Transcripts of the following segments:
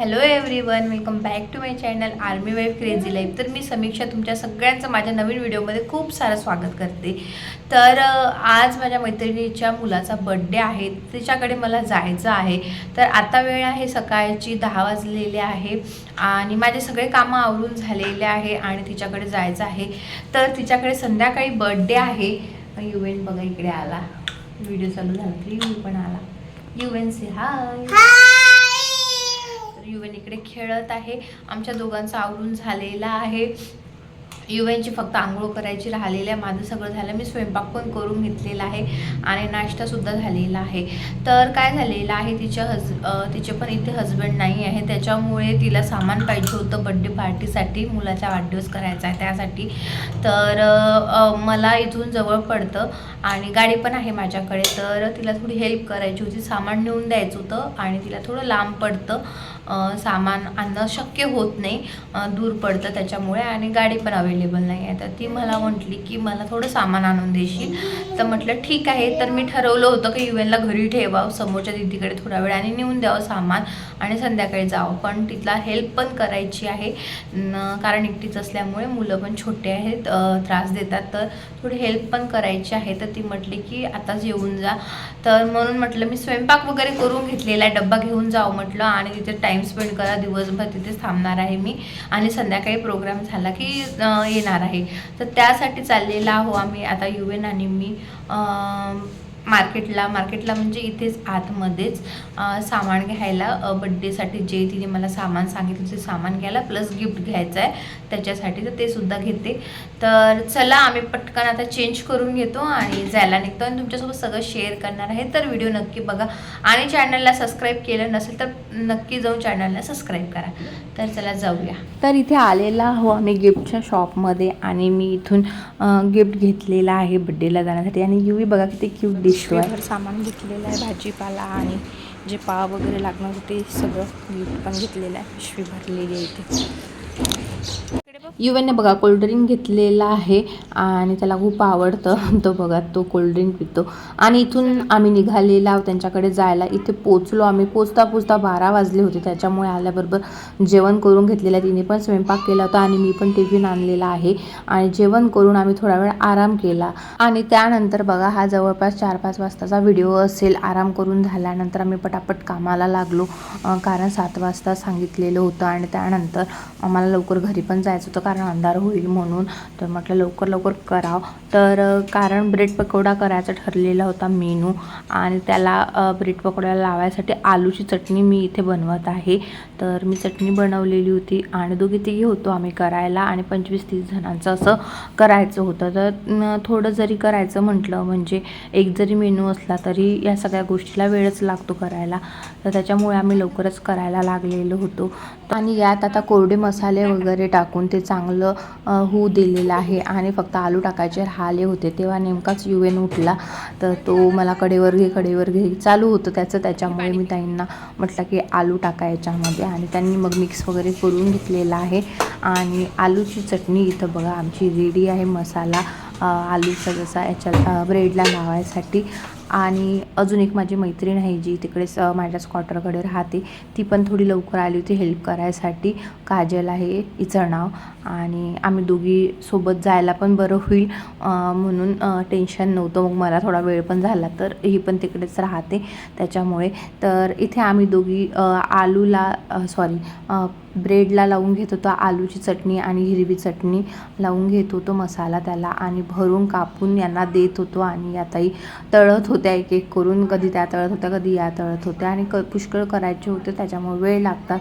Hello everyone welcome back to my channel army wife crazy life तर मी समीक्षा तुमच्या सगळ्यांचं माझ्या नवीन व्हिडिओमध्ये खूप सारं स्वागत करते. तर आज माझ्या मैत्रिणीच्या मुलाचा बड्डे आहे तिच्याकडे मला जायचं आहे. तर आता वेळ आहे सकाळची दहा वाजलेली आहे आणि माझे सगळे कामं आवरून झालेले आहे आणि तिच्याकडे जायचं आहे. तर तिच्याकडे संध्याकाळी बड्डे आहे. युएन बघा इकडे आला. व्हिडिओ चालू झाला तरी यू पण आला. युएन से हाय इकडे खेळत आहे. आमच्या दोघांचं आवरून झालेलं आहे. युवेनची फक्त आंघोळ करायची राहिलेली आहे. माझं सगळं झालं. मी स्वयंपाक पण करून घेतलेला आहे आणि नाश्तासुद्धा झालेला आहे. तर काय झालेलं आहे तिच्या हज तिचे पण इथे हजबंड नाही आहे. त्याच्यामुळे तिला सामान पाहिजे होतं बड्डे पार्टीसाठी मुलाचा वाढदिवस करायचा आहे त्यासाठी. तर मला इथून जवळ पडतं आणि गाडी पण आहे माझ्याकडे. तर तिला थोडी हेल्प करायची होती. सामान नेऊन द्यायचं होतं आणि तिला थोडं लांब पडतं. सामान आणणं शक्य होत नाही दूर पडतं त्याच्यामुळे आणि गाडी पण अवेलेबल नाही आहे. तर ती मला म्हटली की मला थोडं सामान आणून देशील? तर म्हटलं ठीक आहे. तर मी ठरवलं होतं की युएनला घरी ठेवावं समोरच्या दिदीकडे थोडा वेळ आणि नेऊन द्यावं सामान आणि संध्याकाळी जावं. पण तिथला हेल्प पण करायची आहे. न- कारण एकटीच असल्यामुळे मुलं पण छोटे आहेत त्रास देतात. तर थोडी हेल्प पण करायची आहे. तर ती म्हटली की आताच येऊन जा. तर म्हणून म्हटलं मी स्वयंपाक वगैरे करून घेतलेला आहे. डब्बा घेऊन जाऊ. म्हटलं आणि तिथे टाईम टाईम स्पेंड करा. दिवसभर तिथेच थांबणार आहे मी. आणि संध्याकाळी प्रोग्राम झाला की येणार आहे. तर त्यासाठी चाललेला आहो आम्ही. आता युवेन आणि मी मार्केटला मार्केटला म्हणजे इथेच आतमध्येच सामान घ्यायला बड्डेसाठी जे तिने मला सामान सांगितलं ते सामान घ्यायला प्लस गिफ्ट घ्यायचं आहे त्याच्यासाठी तर ते सुद्धा घेते. तर चला आम्ही पटकन आता चेंज करून घेतो आणि जायला निघतो आणि तुमच्यासोबत सगळं शेअर करणार आहे. तर व्हिडिओ नक्की बघा आणि चॅनलला सबस्क्राईब केलं नसेल तर नक्की जाऊन चॅनलला सबस्क्राईब करा. तर चला जाऊया. तर इथे आलेला हो आम्ही गिफ्टच्या शॉपमध्ये आणि मी इथून गिफ्ट घेतलेला आहे बड्डेला जाण्यासाठी. आणि युवी बघा किती क्यूट डिश पिशवीभर सामान घेतलेलं आहे भाजीपाला आणि जे पाव वगैरे लागणार होते ते सगळं गिफ्ट पण घेतलेलं आहे पिशवी भरलेली आहे इथे. युवनने बघा कोल्ड्रिंक घेतलेला आहे आणि त्याला खूप आवडतं. तो बघा तो कोल्ड्रिंक पितो. आणि इथून आम्ही निघालेला त्यांच्याकडे जायला. इथे पोचलो आम्ही. पोचता पोचता बारा वाजले होते. त्याच्यामुळे आल्याबरोबर जेवण करून घेतलेलं आहे. तिने पण स्वयंपाक केला होता आणि मी पण टिफिन आणलेला आहे. आणि जेवण करून आम्ही थोडा वेळ आराम केला. आणि त्यानंतर बघा हा जवळपास चार पाच वाजताचा व्हिडिओ असेल. आराम करून झाल्यानंतर आम्ही पटापट कामाला लागलो. कारण सात वाजता सांगितलेलं होतं. आणि त्यानंतर आम्हाला लवकर घरी पण जायचं होतं. कारण अंधार होईल म्हणून. तर म्हटलं लवकर लवकर करावं. तर कारण ब्रेड पकोडा करायचा ठरलेला होता मेनू आणि त्याला ब्रेड पकोडा लावायसाठी आलूची चटणी मी इथे बनवत आहे. तर मी चटणी बनवलेली होती आणि दोघी तिघी होतो आम्ही करायला आणि पंचवीस तीस जणांचं असं करायचं होतं. तर थोडं जरी करायचं म्हटलं म्हणजे एक जरी मेनू असला तरी या सगळ्या गोष्टीला वेळच लागतो करायला. तर त्याच्यामुळे आम्ही लवकरच करायला लागलेलो होतो. आणि यात आता कोरडे मसाले वगैरे टाकून ते चांग चांगलं होऊ दिलेलं आहे आणि फक्त आलू टाकायचे राहिले होते. तेव्हा नेमकाच युएन उठला. तर तो मला कडेवर घे कडेवर घे चालू होतं त्याचं. त्याच्यामुळे मी ताईंना म्हटलं की आलू टाका याच्यामध्ये आणि त्यांनी मग मिक्स वगैरे करून घेतलेला आहे. आणि आलूची चटणी इथं बघा आमची रेडी आहे मसाला आलूचा जसा याच्यात ब्रेडला लावायसाठी. आणि अजून एक माझी मैत्रीण आहे जी तिकडेच माझ्याच माझ्या स्कॉटरकडे राहते. ती पण थोडी लवकर आली होती हेल्प करायसाठी. काजल आहे हिचं नाव. आणि आम्ही दोघी सोबत जायला पण बरं होईल. म्हणून टेन्शन नव्हतं. मग मला थोडा वेळ पण झाला तर ही पण तिकडेच राहते. त्याच्यामुळे तर इथे आम्ही दोघी आलूला सॉरी ब्रेडला लावून घेत होतो आलूची चटणी आणि हिरवी चटणी लावून घेत होतो मसाला त्याला आणि भरून कापून यांना देत होतो आणि याताही तळत होत्या एक एक करून. कधी त्या तळत होत्या कधी या तळत होत्या आणि क पुष्कळ करायचे होते त्याच्यामुळे वेळ लागतात.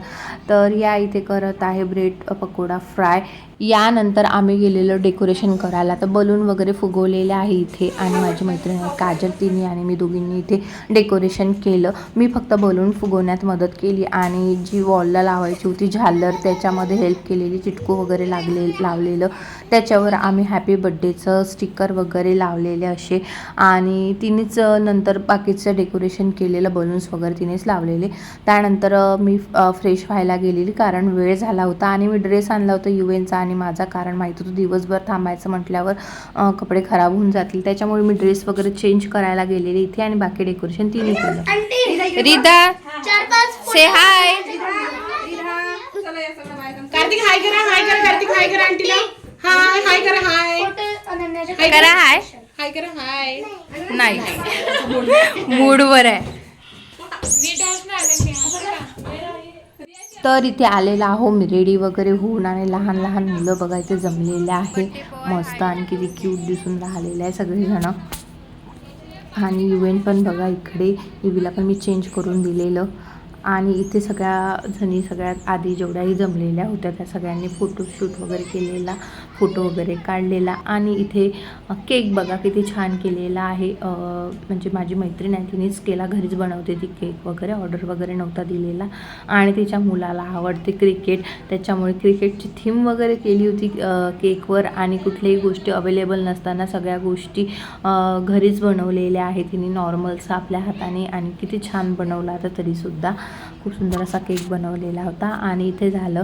तर या इथे करत आहे ब्रेड पकोडा फ्राय. यानंतर आम्ही गेलेलो डेकोरेशन करायला. तर बलून वगैरे फुगवलेले आहे इथे आणि माझी मैत्रिणी आहे काजल. तिने आणि मी दोघींनी इथे डेकोरेशन केलं. मी फक्त बलून फुगवण्यात मदत केली आणि जी वॉलला लावायची होती झालर त्याच्यामध्ये हेल्प केलेली चिटकू वगैरे लागले लावलेलं. त्याच्यावर आम्ही हॅपी बड्डेचं स्टिकर वगैरे लावलेले असे. आणि तिनेच नंतर बाकीचं डेकोरेशन केलेलं बलून्स वगैरे तिनेच लावलेले. त्यानंतर मी फ्रेश व्हायला गेलेली कारण वेळ झाला होता आणि मी ड्रेस आणला होता युएनचा आणि माझा कारण माहीत होतं दिवसभर थांबायचं म्हटल्यावर कपडे खराब होऊन जातील. त्याच्यामुळे मी ड्रेस वगैरे चेंज करायला गेलेली इथे आणि बाकी डेकोरेशन तिने केलं. रिदा से हाय कार्तिक हाय करा हाय करा कार्तिक हाय करा आंटीला. हाय हाय करा हाय करा हाय हाय करा हाय नाही. मूडवर आहे. तर इथे आलेला आहो मी रेडी वगैरे होऊन आणि लहान लहान मुलं बघा इथे जमलेले आहे. मस्त आणि किती क्यूट दिसून राहिलेले आहे सगळेजणं. आणि इव्हेंट पण बघा इकडे इवीला पण मी चेंज करून दिलेलं. आणि इथे सगळ्या जणी सगळ्यात आधी जेवढ्याही जमलेल्या होत्या त्या सगळ्यांनी फोटोशूट वगैरे केलेला. फोटो वगैरे काढलेला आणि इथे केक बघा किती छान केलेला आहे. म्हणजे माझी मैत्रीण आहे तिनेच केला. घरीच बनवते ती केक वगैरे. ऑर्डर वगैरे नव्हता दिलेला. आणि तिच्या मुलाला आवडते क्रिकेट. त्याच्यामुळे क्रिकेटची थीम वगैरे केली होती केकवर. आणि कुठल्याही गोष्टी अवेलेबल नसताना सगळ्या गोष्टी घरीच बनवलेल्या आहे तिने नॉर्मल्स आपल्या हाताने आणि किती छान बनवला होता तरीसुद्धा. खूप सुंदर असा केक बनवलेला होता. आणि इथे झालं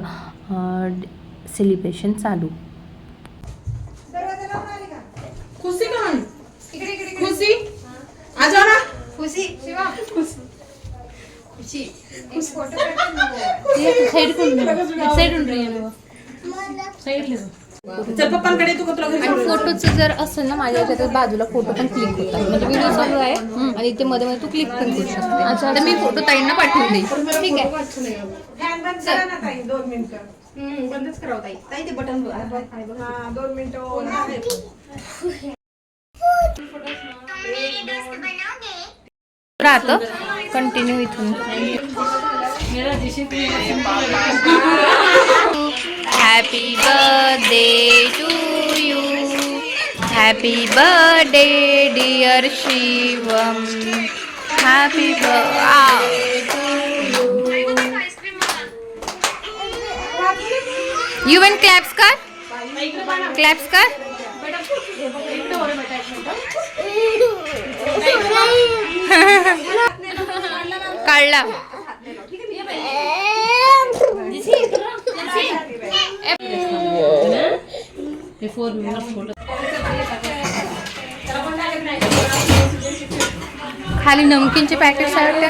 सेलिब्रेशन चालू. आणि फोटोचं जर असेल ना माझ्या याच्यात बाजूला फोटो पण क्लिक होतात. म्हणजे व्हिडिओ चालू आहे आणि इथे मध्ये मध्ये तू क्लिक पण करू शकते. तर मी फोटो ताईंना पाठवून देईन. ठीक आहे. फॅन बंद करा ना ताई दोन मिनिटं. बंदच करावं ताई. ताई ते बटन हा दोन मिनिटं. राहतं कंटिन्यू इथून. Happy birthday to you happy birthday dear Shivam happy you one claps कर क्लॅप्स कर काढला खाली नमकीनचे पॅकेट्स आहेत का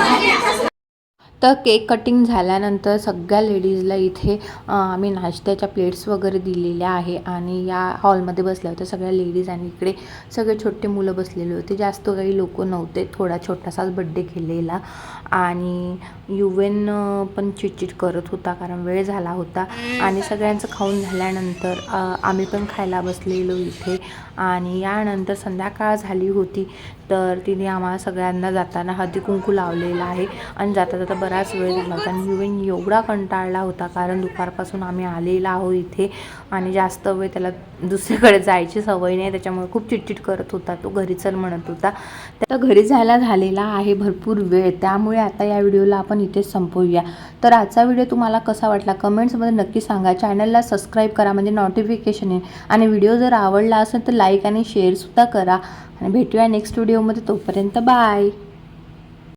तर केक कटिंग झाल्यानंतर सगळ्या लेडीजला इथे आम्ही नाश्त्याच्या प्लेट्स वगैरे दिलेल्या आहे आणि या हॉलमध्ये बसल्या होत्या. सगळ्या लेडीज आणि इकडे सगळे छोटे मुलं बसलेले होते. जास्त काही लोक नव्हते. थोडा छोटासाच बड्डे केलेला. आणि युवेन पण चिटचिट करत होता कारण वेळ झाला होता. आणि सगळ्यांचं खाऊन झाल्यानंतर आम्ही पण खायला बसलेलो इथे. आणि यानंतर संध्याकाळ झाली होती. तर तिने आम्हाला सगळ्यांना जाताना हळदी कुंकू लावलेला आहे. आणि जाता जाता बराच वेळ झाला होता आणि युवेन एवढा कंटाळला होता कारण दुपारपासून आम्ही आलेला आहोत इथे आणि जास्त वेळ त्याला दुसरीकडे जायची सवय नाही त्याच्यामुळे खूप चिटचिट करत होता तो घरी चल म्हणत होता. तर घरी जायला झालेला आहे भरपूर वेळ त्यामुळे आता या व्हिडिओला आपण इथेच संपवूया. तर आजचा व्हिडिओ तुम्हाला कसा वाटला कमेंट्समध्ये नक्की सांगा. चॅनलला सबस्क्राईब करा म्हणजे नोटिफिकेशन येईल. आणि व्हिडिओ जर आवडला असेल तर लाईक आणि शेअरसुद्धा करा. आणि भेटूया नेक्स्ट व्हिडिओमध्ये तोपर्यंत बाय.